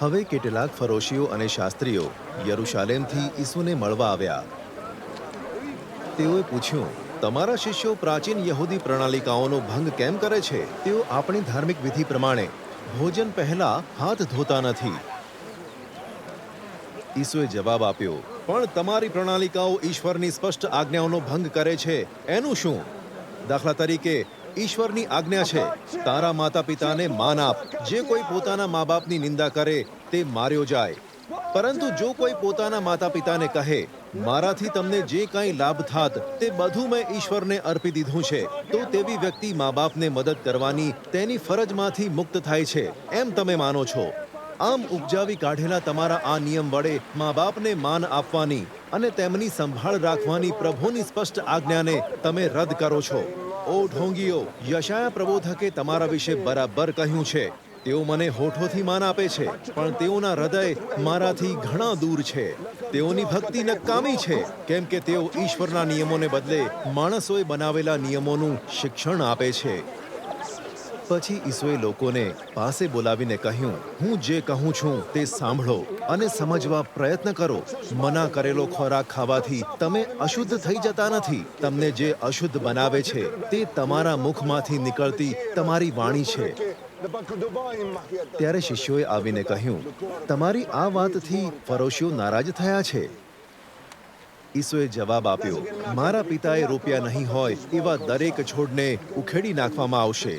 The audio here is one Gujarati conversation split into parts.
હવે કેટલાક ફરોશીઓ અને શાસ્ત્રીઓ યરુશાલેમથી ઈસુને મળવા આવ્યા. તેઓએ પૂછ્યું, તમારા શિષ્યો પ્રાચીન યહૂદી પ્રણાલિકાઓનો ભંગ કેમ કરે છે? તેઓ આપણી ધાર્મિક વિધિ પ્રમાણે ભોજન પહેલા હાથ ધોતા નથી. ઈસુએ જવાબ આપ્યો, પણ તમારી પ્રણાલિકાઓ ઈશ્વરની સ્પષ્ટ આજ્ઞાઓનો ભંગ કરે છે. એનું શું? દાખલા તરીકે ઈશ્વરની આજ્ઞા છે. તારા માતા પિતાને માન આપ. જે કોઈ પોતાના મા બાપની નિંદા કરે, તે માર્યો જાય. પરંતુ જો કોઈ પોતાના માતા પિતાને કહે, મારાથી તમને જે કાંઈ લાભ થાત, તે બધું મેં ઈશ્વરને અર્પી દીધું છે, તો તેવી વ્યક્તિ મા બાપને મદદ કરવાની તેની ફરજમાંથી મુક્ત થાય છે. એમ તમે માનો છો. આમ ઉપજાવી કાઢેલા તમારા આ નિયમ વડે મા બાપને માન આપવાની અને તેમની સંભાળ રાખવાની પ્રભુની સ્પષ્ટ આજ્ઞાને તમે રદ કરો છો. ઓ ઢોંગીઓ, યશાયા પ્રબોધકે તમારા વિશે બરાબર કહ્યું છે. તેઓ મને હોઠોથી માન આપે છે, પણ તેઓના હૃદય મારાથી ઘણા દૂર છે. તેઓની ભક્તિ નકામી છે, કેમ કે તેઓ ઈશ્વરના નિયમોને બદલે માણસોએ બનાવેલા નિયમોનું શિક્ષણ આપે છે. પછી ઈસુએ લોકોને પાસે બોલાવીને કહ્યું, હું જે કહું છું તે સાંભળો અને સમજવા પ્રયત્ન કરો. મના કરેલો ખોરાક ખાવાથી તમે અશુદ્ધ થઈ જતા નથી. તમને જે અશુદ્ધ બનાવે છે તે તમારા મુખમાંથી નીકળતી તમારી વાણી છે. ત્યારે શિષ્યોએ આવીને કહ્યું, તમારી આ વાતથી ફરોશીઓ નારાજ થયા છે. ઈસુએ જવાબ આપ્યો, મારા પિતાએ રૂપિયા નહીં હોય એવા દરેક છોડને ઉખેડી નાખવામાં આવશે.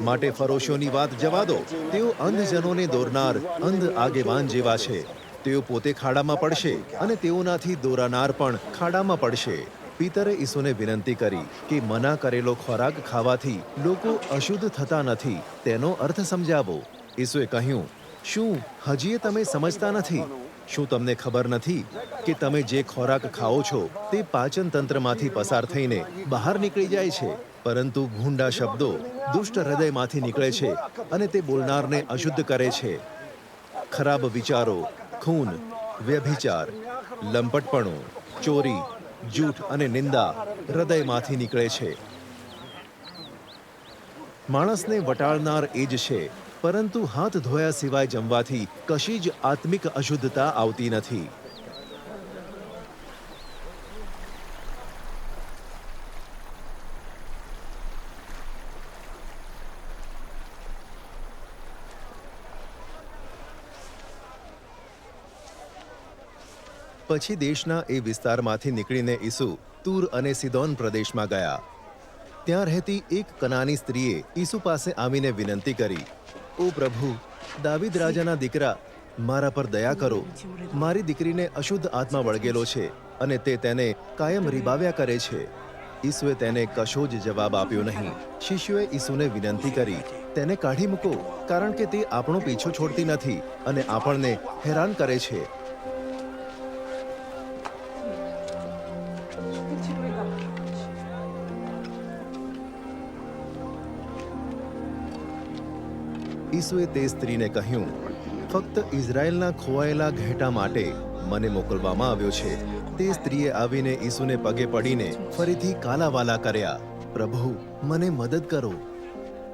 માટે ફરોશોની વાત જવા દો, તેઓ અંધજનોને દોરનાર અંધ આગેવાન જેવા છે. તેઓ પોતે ખાડામાં પડશે અને તેઓનાથી દોરાનાર પણ ખાડામાં પડશે. પિતરે ઈસુને વિનંતી કરી કે મના કરેલો ખોરાક ખાવાથી લોકો અશુદ્ધ થતા નથી, તેનો અર્થ સમજાવો. ઈસુએ કહ્યું, શું હજીએ તમે સમજતા નથી? શું તમને ખબર નથી કે તમે જે ખોરાક ખાઓ છો તે પાચન તંત્રમાંથી પસાર થઈને બહાર નીકળી જાય છે? પરંતુ ભૂંડા શબ્દો દુષ્ટ હૃદયમાંથી નીકળે છે અને તે બોલનારને અશુદ્ધ કરે છે. ખરાબ વિચારો, ખૂન, વ્યભિચાર, લંપટપણું, ચોરી, જૂઠ અને નિંદા હૃદયમાંથી નીકળે છે. માણસને વટાળનાર એ જ છે પરંતુ હાથ ધોયા સિવાય જમવાથી કશી જ આત્મિક અશુદ્ધતા આવતી નથી. પછી દેશના એ વિસ્તારમાંથી નીકળીને ઈસુ તૂર અને સિદોન પ્રદેશમાં ગયા. ત્યાં રહેતી એક કનાની સ્ત્રીએ ઈસુ પાસે આવીને વિનંતી કરી. ઓ પ્રભુ, દાવિદ રાજાના દીકરા, મારા પર દયા કરો. મારી દીકરીને અશુદ્ધ આત્મા વળગેલો છે અને તે તેને કાયમ રીબાવ્યા કરે છે. ઈસુએ તેને કશો જ જવાબ આપ્યો નહીં. શિષ્યોએ ઈસુને વિનંતી કરી, તેને કાઢી મૂકો, કારણ કે તે આપણો પીછો છોડતી નથી અને આપણને હેરાન કરે છે. ઈસુએ તે સ્ત્રીને કહ્યું, ફક્ત ઇઝરાયલના ખોવાયેલા ઘેટા માટે મને મોકલવામાં આવ્યો છે. તે સ્ત્રીએ આવીને ઈસુને પગે પડીને ફરીથી કાલાવાલા કર્યા, પ્રભુ, મને મદદ કરો.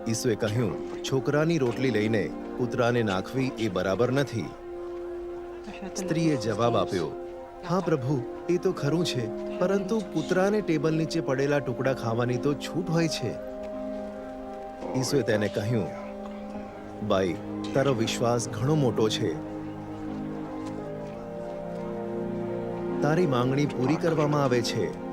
ઈસુએ કહ્યું, છોકરાની રોટલી લઈને કૂતરાને નાખવી એ બરાબર નથી. સ્ત્રીએ જવાબ આપ્યો, હા પ્રભુ, એ તો ખરું છે, પરંતુ કૂતરાને ટેબલ નીચે પડેલા ટુકડા ખાવાની તો છૂટ હોય છે. ઈસુએ તેને કહ્યું બાઈ તારો વિશ્વાસ ઘણો મોટો છે. તારી માંગણી પૂરી કરવામાં આવે છે.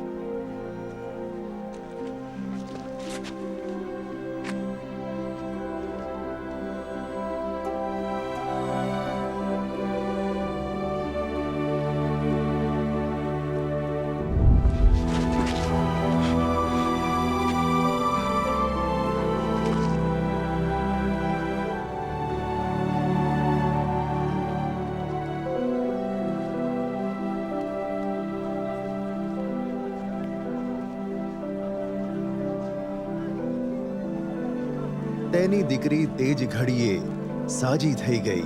તેની દીકરી તે જ ઘડીએ સાજી થઈ ગઈ.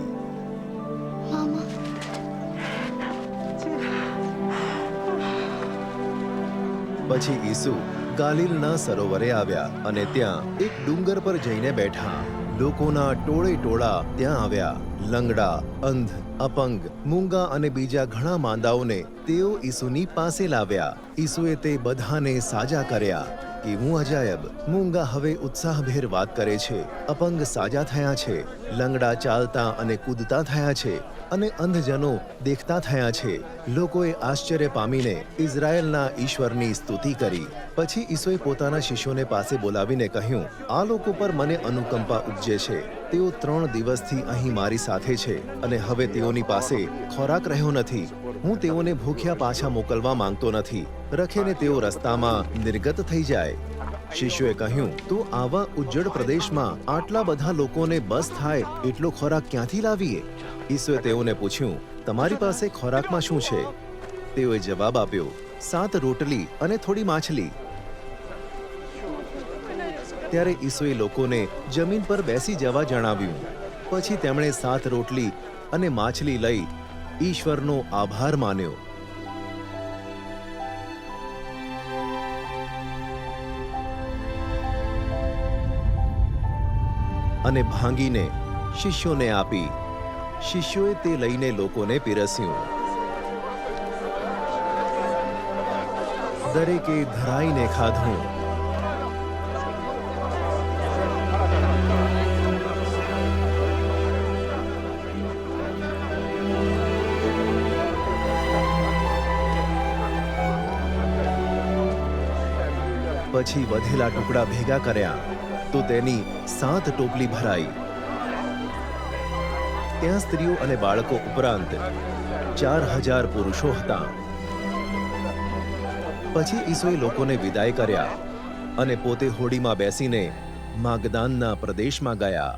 પછી ઈસુ ગાલિલના સરોવરે આવ્યા અને ત્યાં એક ડુંગર પર જઈને બેઠા. લોકોના ટોળે ટોળા ત્યાં આવ્યા. લંગડા અંધ અપંગ મૂંગા અને બીજા ઘણા માંદાઓને તેઓ ઈસુની પાસે લાવ્યા. ઈસુએ તે બધાને સાજા કર્યા. કેવું અજાયબ, મૂંગા હવે ઉત્સાહભેર વાત કરે છે. અપંગ સાજા થયા છે, લંગડા ચાલતા અને કૂદતા થયા છે, અને અંધજનો દેખતા થયા છે. લોકોએ આશ્ચર્ય પામીને ઇઝરાયલના ઈશ્વરની સ્તુતિ કરી. પછી ઈસોએ પોતાના શિષ્યોને પાસે બોલાવીને કહ્યું, આ લોકો પર મને અનુકંપા ઉપજે છે. તેઓ ત્રણ દિવસથી અહીં મારી સાથે છે અને હવે તેઓની પાસે ખોરાક રહ્યો નથી. હું તેઓને ભૂખ્યા પાછા મોકલવા માંગતો નથી. રખેને તેઓ રસ્તામાં નિર્ગત થઈ જાય. શિષ્યોએ કહ્યું, તો આવા ઉજ્જડ પ્રદેશમાં આટલા બધા લોકોને બસ થાય એટલો ખોરાક ક્યાંથી લાવીએ? ઈસુએ તેઓને પૂછ્યું, તમારી પાસે ખોરાકમાં શું છે? તેઓએ જવાબ આપ્યો, સાત રોટલી અને થોડી માછલી. ત્યારે ઈસુએ લોકોને જમીન પર બેસી જવા જણાવ્યું. પછી તેમણે સાત રોટલી અને માછલી લઈ ઈશ્વરનો આભાર માન્યો. અને ભાંગીને શિષ્યોને આપી. શિષ્યોએ તે લઈને લોકોને પીરસ્યું. દરેકે ધરાઈને ખાધું. પછી વધેલા ટુકડા ભેગા કર્યા તો તેની સાત ટોપલી ભરાઈ. ત્યાં સ્ત્રીઓ અને બાળકો ઉપરાંત ચાર હજાર પુરુષો હતા. પછી ઈસોએ લોકોને વિદાય કર્યા અને પોતે હોડીમાં બેસીને માગદાનના પ્રદેશમાં ગયા.